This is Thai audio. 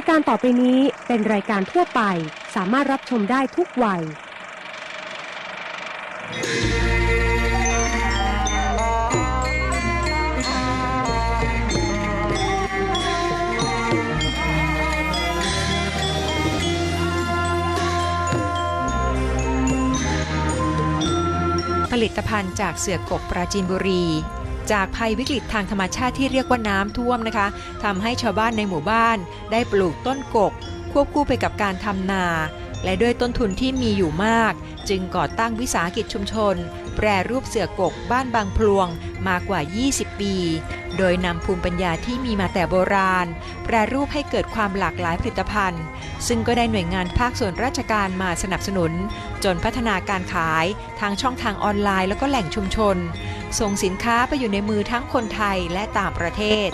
ายการต่อไปนี้เป็นรายการทั่วไป สามารถรับชมได้ทุกวัย ผลิตภัณฑ์จากเสือกกปราจีนบุรี จากภัยวิกฤตทางธรรมชาติที่เรียกว่าน้ำท่วมนะคะทำให้ชาวบ้านในหมู่บ้านได้ปลูกต้นกก ควบคู่ไปกับการทำนา และด้วยต้นทุนที่มีอยู่มาก จึงก่อตั้งวิสาหกิจชุมชน แปรรูปเสือกกบ้านบางพลวงมากว่า 20 ปี โดยนำภูมิปัญญาที่มีมาแต่โบราณ แปรรูปให้เกิดความหลากหลายผลิตภัณฑ์ ซึ่งก็ได้หน่วยงานภาคส่วนราชการมาสนับสนุน จนพัฒนาการขายทางช่องทางออนไลน์แล้วก็แหล่งชุมชน ส่งสินค้าไปอยู่ในมือทั้งคนไทยและต่างประเทศ